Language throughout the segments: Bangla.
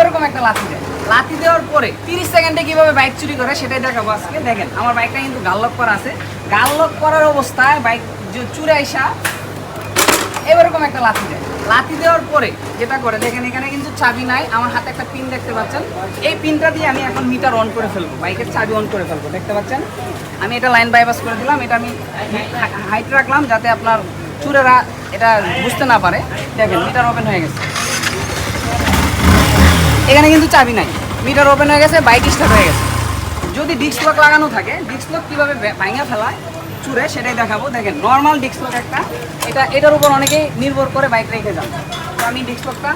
এরকম একটা লাথি দেয়। লাথি দেওয়ার পরে তিরিশ সেকেন্ডে কীভাবে বাইক চুরি করে সেটাই দেখাবো আজকে। দেখেন, আমার বাইকটা কিন্তু গাল্লক করা আছে। গাল্লক করার অবস্থায় বাইক চুরে আইসা, এরকম একটা লাথি দেয়। লাথি দেওয়ার পরে যেটা করে, দেখেন, এখানে কিন্তু চাবি নাই। আমার হাতে একটা পিন দেখতে পাচ্ছেন। এই পিনটা দিয়ে আমি এখন মিটার অন করে ফেলব। বাইকের চাবি অন করে ফেলব। দেখতে পাচ্ছেন? আমি এটা লাইন বাইপাস করে দিলাম। এটা আমি হাইট রাখলাম যাতে আপনার চুরেরা এটা বুঝতে না পারে। দেখেন, মিটার ওপেন হয়ে গেছে। এখানে কিন্তু চাবি নাই। মিটার ওপেন হয়ে গেছে বাইক স্টার্ট হয়ে গেছে। যদি ডিস্ক লক লাগানো থাকে ডিস্ক লক কীভাবে ভাঙা ফেলায়, চুরে, সেটাই দেখাবো। দেখেন নর্মাল ডিস্ক লক একটা। এটা, এটার উপর অনেকেই নির্ভর করে বাইক রেখে যান। তো আমি ডিস্ক লকটা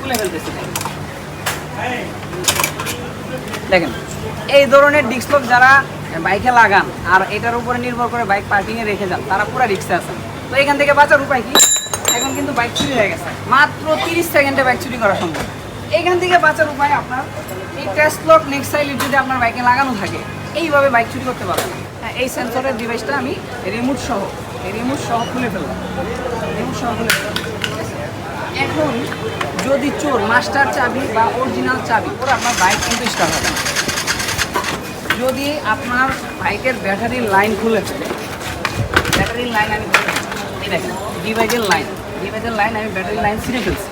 খুলে ফেলতেছি। দেখেন, এই ধরনের ডিস্ক লক যারা বাইকে লাগান, আর এটার উপরে নির্ভর করে বাইক পার্কিংয়ে রেখে যান, তারা পুরো রিক্সে আছেন তো এখান থেকে বাঁচার উপায় কি? এখন কিন্তু বাইক চুরি হয়ে গেছে। মাত্র তিরিশ সেকেন্ডে বাইক চুরি করা সম্ভব। এইখান থেকে বাঁচার উপায় আপনার, এই টেস্ট লক নেক্সট সাইলের যদি আপনার বাইকে লাগানো থাকে, এইভাবে বাইক চুরি করতে পারবেন হ্যাঁ এই সেন্সরের ডিভাইসটা আমি রিমোট সহ রিমোট সহ খুলে ফেললাম। রিমোট সহ খুলে ফেললাম। এখন যদি চোর মাস্টার চাবি বা অরিজিনাল চাবি, ওরা আপনার বাইক কিন্তু স্টার্ট হবে না। যদি আপনার বাইকের ব্যাটারির লাইন খুলে ফেলে ব্যাটারির লাইন আমি। এই দেখেন ডিভাইসের লাইন ডিভাইসের লাইন আমি ব্যাটারি লাইন ছিঁড়ে ফেলছি।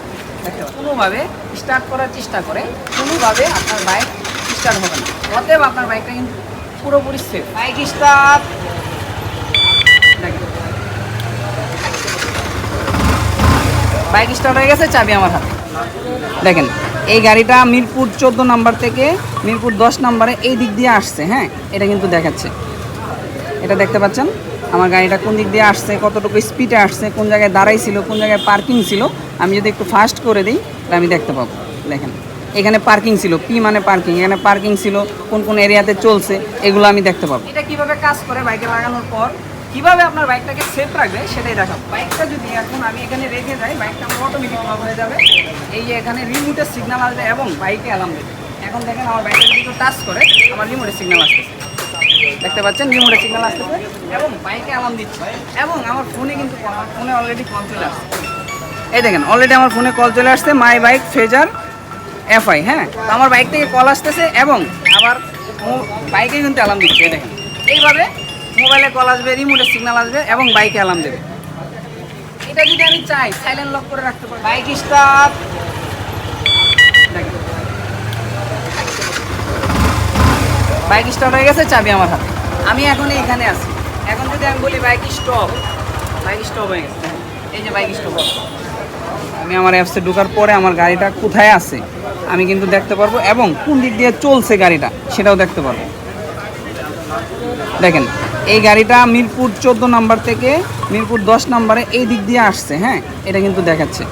কোনোভাবে স্টার্ট করার চেষ্টা করে, কোনোভাবে আপনার বাইক স্টার্ট হবে না। অতএব আপনার বাইকটা কিন্তু পুরোপুরি safe bike start bike start হয়ে গেছে, চাবি আমার হাতে। দেখেন, এই গাড়িটা মিরপুর চোদ্দ নাম্বার থেকে মিরপুর দশ নাম্বারে এই দিক দিয়ে আসছে হ্যাঁ? এটা কিন্তু দেখাচ্ছে। এটা দেখতে পাচ্ছেন? আমার গাড়িটা কোন দিক দিয়ে আসছে, কতটুকু স্পিডে আসছে, কোন জায়গায় দাঁড়াইছিল, কোন জায়গায় পার্কিং ছিল, আমি যদি একটু ফাস্ট করে দিই, তাহলে আমি দেখতে পাবো। দেখেন, এখানে পার্কিং ছিল। পি মানে পার্কিং এখানে পার্কিং ছিল, কোন কোন এরিয়াতে চলছে, এগুলো আমি দেখতে পাবো। এটা কীভাবে কাজ করে বাইকে লাগানোর পর? কীভাবে আপনার বাইকটাকে সেফ রাখবে, সেটাই দেখাবো। বাইকটা যদি এখন আমি এখানে রেখে যাই, বাইকটা আমার অটোমেটিক অফ হয়ে যাবে। এই যে এখানে রিমোটের সিগন্যাল আসবে এবং বাইকে অ্যালার্ম দেবে। এখন দেখেন আমার বাইকটা যদি টাচ করে, আমার রিমোটের সিগনাল আসতেছে। দেখতে পাচ্ছেন রিমোটের সিগন্যাল আসতেছে। এবং বাইকে অ্যালার্ম দিচ্ছে। এবং আমার ফোনে কিন্তু আমার ফোনে অলরেডি কল চলে আসছে। এই দেখেন অলরেডি আমার ফোনে কল চলে আসছে মাই বাইক ফেজার এফআই হ্যাঁ? তো আমার বাইক থেকে কল আসতেছে এবং আবার বাইকে কিন্তু অ্যালার্ম দিচ্ছে, এই দেখেন। এইভাবে মোবাইলে কল আসবে রিমোটের সিগন্যাল আসবে এবং বাইকে অ্যালার্ম দেবে। এটা যদি আমি চাই সাইলেন্ট লক করে রাখতে পারি। বাইক স্টার্ট দেখেন বাইক স্টার্ট হয়ে গেছে, চাবি আমার হাতে। আমি এখন এখানে আছি। এখন যদি আমি বলি বাইক স্টপ বাইক স্টপ হয়ে গেছে। এই যে বাইক স্টপ আমি আমার অ্যাপসে ঢোকার পরে আমার গাড়িটা কোথায় আছে, আমি কিন্তু দেখতে পারব এবং কোন দিক দিয়ে চলছে গাড়িটা সেটাও দেখতে পারব। দেখেন, এই গাড়িটা মিরপুর চোদ্দ নাম্বার থেকে মিরপুর দশ নাম্বারে এই দিক দিয়ে আসছে হ্যাঁ? এটা কিন্তু দেখাচ্ছে।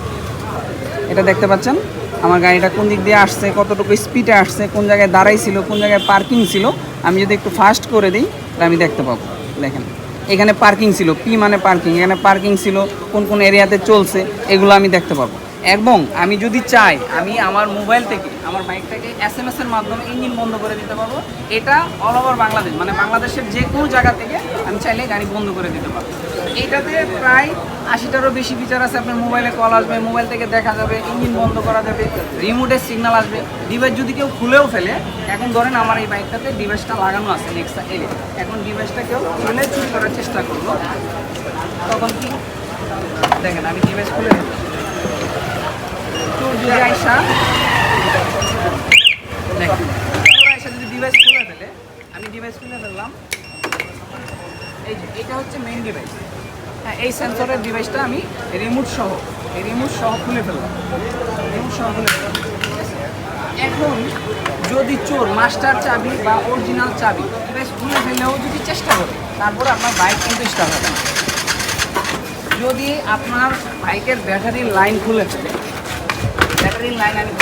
এটা দেখতে পাচ্ছেন? আমার গাড়িটা কোন দিক দিয়ে আসছে, কতটুকু স্পিডে আসছে, কোন জায়গায় দাঁড়াইছিল, কোন জায়গায় পার্কিং ছিল, আমি যদি একটু ফাস্ট করে দিই, তাহলে আমি দেখতে পাবো। দেখেন, এখানে পার্কিং ছিল। পি মানে পার্কিং এখানে পার্কিং ছিল, কোন কোন এরিয়াতে চলছে, এগুলো আমি দেখতে পাবো। এবং আমি যদি চাই, আমি আমার মোবাইল থেকে, আমার বাইকটাকে এস এম এর মাধ্যমে ইঞ্জিন বন্ধ করে দিতে পারব। এটা অল ওভার বাংলাদেশ মানে বাংলাদেশের যে কোনো জায়গা থেকে আমি চাইলে গাড়ি বন্ধ করে দিতে পারব। এইটাতে প্রায় আশিটারও বেশি ফিচার আছে, আপনার মোবাইলে কল আসবে মোবাইল থেকে দেখা যাবে ইঞ্জিন বন্ধ করা যাবে রিমোটের সিগন্যাল আসবে। ডিভাইস যদি কেউ খুলেও ফেলে, এখন ধরেন আমার এই বাইকটাতে ডিভাইসটা লাগানো আছে নেক্সটটা এলে এখন ডিভাইসটা কেউ খুলে চুরি করার চেষ্টা করল তখন কি? দেখেন, আমি ডিভাইস খুলে ডিভাইস খুলে ফেলে, আমি ডিভাইস খুলে ফেললাম। এই যে, এটা হচ্ছে মেইন ডিভাইস হ্যাঁ এই সেন্সরের ডিভাইসটা আমি রিমোট সহ সহ খুলে ফেললাম। রিমোট সহ খুলে এখন যদি চোর মাস্টার চাবি বা অরিজিনাল চাবি ডিভাইস খুলে ফেলেও যদি চেষ্টা করে, তারপরে আপনার বাইক কিন্তু স্টার্ট হবে যদি আপনার বাইকের ব্যাটারির লাইন খুলে ফেলে ব্যাটারির লাইন আমি।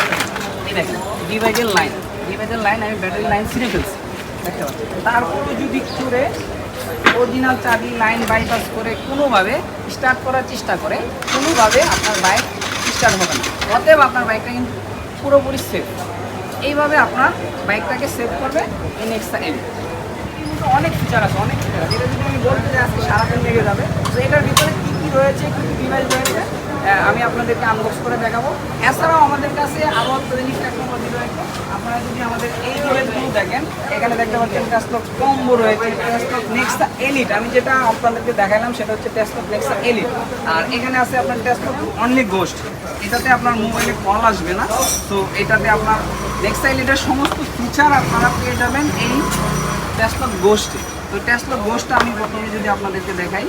এই দেখেন ডিভাইসের লাইন ডিভাইসের লাইন আমি ব্যাটারির লাইন ছিঁড়ে ফেলছি। দেখতে পাচ্ছেন? তারপরে যদি চুরে অরিজিনাল চাবি লাইন বাইপাস করে কোনোভাবে স্টার্ট করার চেষ্টা করে, কোনোভাবে আপনার বাইক স্টার্ট হবে না। অতএব আপনার বাইকটা কিন্তু পুরোপুরি সেফ এইভাবে আপনার বাইকটাকে সেভ করবে এনএক্সটা এম কিন্তু অনেক ফিচার আছে, অনেক ফিচার আছে। এটা যদি আমি বলতে যাই আজকে সারাদিন লেগে যাবে। তো এটার ভিতরে কী কী রয়েছে, কী কী ডিভাইস রয়েছে? আমি আপনাদেরকে আনবক্স করে দেখাবো। এছাড়াও আমাদের কাছে আরও অত্যাধুনিক টেকনোলজি রয়েছে আপনারা যদি আমাদের এই ডিভাইসগুলো দেখেন, এখানে দেখতে পাচ্ছেন টেস্টক কম্বো রয়েছে টেস্টক নেক্সা এলিট আমি যেটা আপনাদেরকে দেখালাম, সেটা হচ্ছে টেস্টক নেক্সা এলিট আর এখানে আছে আপনার টেস্টক অনলি গোস্ট এটাতে আপনার মোবাইলে কল আসবে না। তো এটাতে আপনার নেক্সা এলিটের সমস্ত ফিচার আপনারা পেয়ে যাবেন এই টেস্টক গোস্টে তো টেস্টক গোস্টটা আমি প্রথমে যদি আপনাদেরকে দেখাই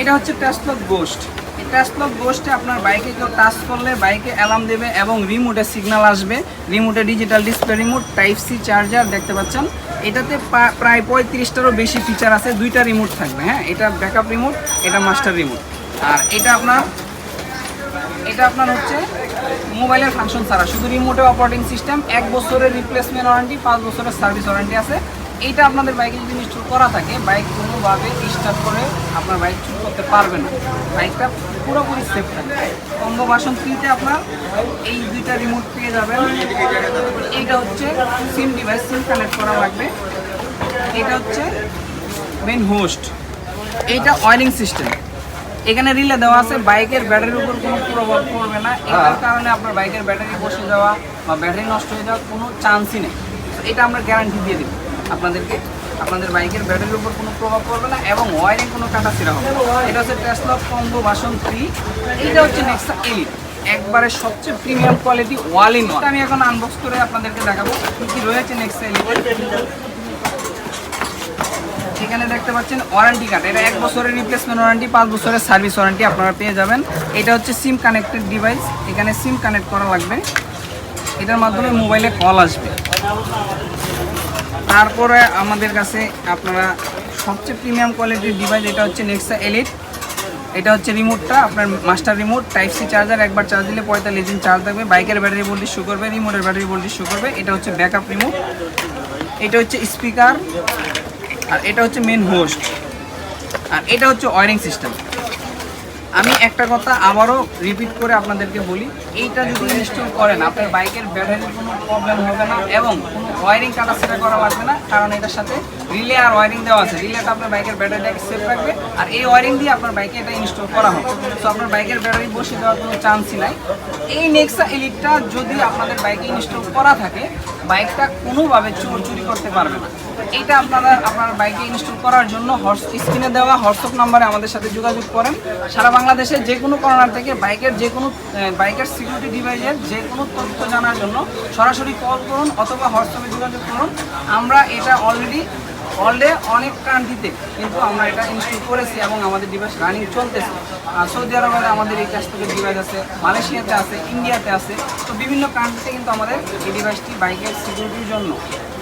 এটা হচ্ছে টেস্টলক গোস্ট এই টেস্টলক গোস্টে আপনার বাইকে কেউ টাচ করলে বাইকে অ্যালার্ম দেবে এবং রিমোটে সিগন্যাল আসবে। রিমোটে digital display remote type C charger দেখতে পাচ্ছেন। এটাতে প্রায় পঁয়ত্রিশটারও বেশি ফিচার আছে। দুইটা রিমোট থাকবে হ্যাঁ? এটা ব্যাকআপ রিমোট এটা মাস্টার রিমোট আর এটা আপনার এটা আপনার হচ্ছে মোবাইলের ফাংশন ছাড়া। শুধু রিমোটে অপারেটিং সিস্টেম এক বছরের রিপ্লেসমেন্ট ওয়ারেন্টি পাঁচ বছরের সার্ভিস ওয়ারেন্টি আছে। এইটা আপনাদের বাইকে যদি ইনস্টল করা থাকে বাইক কোনোভাবে স্টার্ট করে আপনার বাইক চুর করতে পারবে না। বাইকটা পুরোপুরি সেফ থাকবে। কম্বো বাসন থ্রিতে আপনার এই দুইটা রিমোট পেয়ে যাবেন। এইটা হচ্ছে সিম ডিভাইস সিম কানেক্ট করা লাগবে। এটা হচ্ছে মেন হোস্ট এইটা ওয়ারিং সিস্টেম এখানে রিলে দেওয়া আছে বাইকের ব্যাটারির উপর কোনো প্রভাব পড়বে না। এটার কারণে আপনার বাইকের ব্যাটারি বসে যাওয়া বা ব্যাটারি নষ্ট হয়ে যাওয়ার কোনো চান্সই নেই। তো এটা আমরা গ্যারান্টি দিয়ে দেবো। আপনাদেরকে, আপনাদের বাইকের ব্যাটারির উপর কোনো প্রভাব পড়বে না এবং ওয়ারিং কোনো কাটা ছিঁড়া হবে এটা হচ্ছে টেসলা কম্বো বাসন থ্রি এটা হচ্ছে নেক্সা এলিট একবারে সবচেয়ে প্রিমিয়াম কোয়ালিটি ওয়াল ইন আমি এখন আনবক্স করে আপনাদেরকে দেখাবো কী কী রয়েছে নেক্সা এলিট এখানে দেখতে পাচ্ছেন ওয়ারেন্টি কার্ড এটা এক বছরের রিপ্লেসমেন্ট ওয়ারেন্টি পাঁচ বছরের সার্ভিস ওয়ারেন্টি আপনারা পেয়ে যাবেন। এটা হচ্ছে সিম কানেক্টেড ডিভাইস এখানে সিম কানেক্ট করা লাগবে। এটার মাধ্যমে মোবাইলে কল আসবে। তারপরে আমাদের কাছে আপনারা সবচেয়ে প্রিমিয়াম কোয়ালিটির ডিভাইস এটা হচ্ছে নেক্সা এলিট এটা হচ্ছে রিমোটটা আপনার master remote type C charger একবার চার্জ দিলে পঁয়তাল্লিশ দিন চার্জ থাকবে। বাইকের ব্যাটারি ভোল্টেজ শো করবে রিমোটের ব্যাটারি ভোল্টেজ শো করবে। এটা হচ্ছে ব্যাকআপ রিমোট এটা হচ্ছে স্পিকার আর এটা হচ্ছে মেন হোস্ট আর এটা হচ্ছে ওয়ারিং সিস্টেম আমি একটা কথা আবারও রিপিট করে আপনাদেরকে বলি, এইটা যদি ইনস্টল করেন, আপনার বাইকের ব্যাটারির কোনো প্রবলেম হবে না, এবং কোনো ওয়ারিং কাটা সেটা করা লাগবে না কারণ এটার সাথে রিলে আর ওয়ারিং দেওয়া আছে। রিলেটা আপনার বাইকের ব্যাটারিটাকে সেফ রাখবে, আর এই ওয়ারিং দিয়ে আপনার বাইকে এটা ইনস্টল করা হবে। তো আপনার বাইকের ব্যাটারি বসে দেওয়ার কোনো চান্সই নাই। এই নেক্সা এলিটটা যদি আপনাদের বাইকে ইনস্টল করা থাকে, বাইকটা কোনোভাবে চোর চুরি করতে পারবে না। এইটা আপনারা, আপনার বাইকে ইনস্টল করার জন্য হর্স স্ক্রিনে দেওয়া হোয়াটসঅ্যাপ নাম্বারে আমাদের সাথে যোগাযোগ করেন। সারা বাংলাদেশে যে কোনো কর্নার থেকে বাইকের যে কোনো বাইকের সিকিউরিটি ডিভাইসের যে কোনো তথ্য জানার জন্য সরাসরি কল করুন অথবা হোয়াটসঅ্যাপে যোগাযোগ করুন। আমরা এটা অলরেডি অলরে অনেক কান্ট্রিতে কিন্তু আমরা এটা ইনস্টল করেছি এবং আমাদের ডিভাইস রানিং চলতেছে। সৌদি আরবে আমাদের এই থেকে ডিভাইস আছে, মালয়েশিয়াতে আছে, ইন্ডিয়াতে আছে। তো বিভিন্ন কান্ট্রিতে কিন্তু আমাদের এই ডিভাইসটি বাইকের সিকিউরিটির জন্য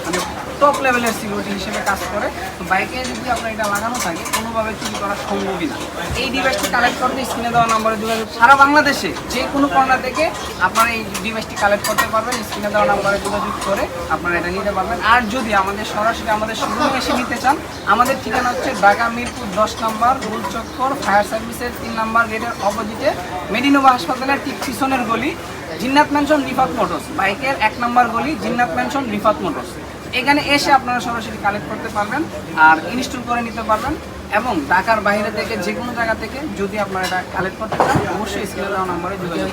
মানে টপ লেভেলের সিকিউরিটি হিসেবে কাজ করে। তো বাইকে যদি আপনার এটা লাগানো থাকে, কোনোভাবে চুরি করা সম্ভবই না। এই ডিভাইসটি কালেক্ট করতে স্ক্রিনে দেওয়া নাম্বারে যোগাযোগ সারা বাংলাদেশে যে কোনো কর্নার থেকে আপনারা এই ডিভাইসটি কালেক্ট করতে পারবেন স্ক্রিনে দেওয়া নাম্বারে যোগাযোগ করে আপনারা এটা নিতে পারবেন। আর যদি আমাদের সরাসরি আমাদের শোরুমে এসে নিতে চান, আমাদের ঠিকানা হচ্ছে ঢাকা মিরপুর দশ নম্বর রুল চক্কর ফায়ার সার্ভিসের তিন নম্বর গেটের অপোজিটে মেডিনোভা হাসপাতালের ঠিক পিছনের গলি, জিন্নাত ম্যানশন রিফাত মোটরস বাইকের এক নম্বর গলি, জিন্নাত ম্যানশন রিফাত মোটরস এখানে এসে আপনারা সরাসরি কালেক্ট করতে পারবেন আর ইনস্টল করে নিতে পারবেন এবং ঢাকার বাইরে থেকে যে কোনো জায়গা থেকে যদি আপনারা এটা কালেক্ট করতে চান, অবশ্যই স্ক্রিনে দেওয়া নাম্বারে যোগাযোগ।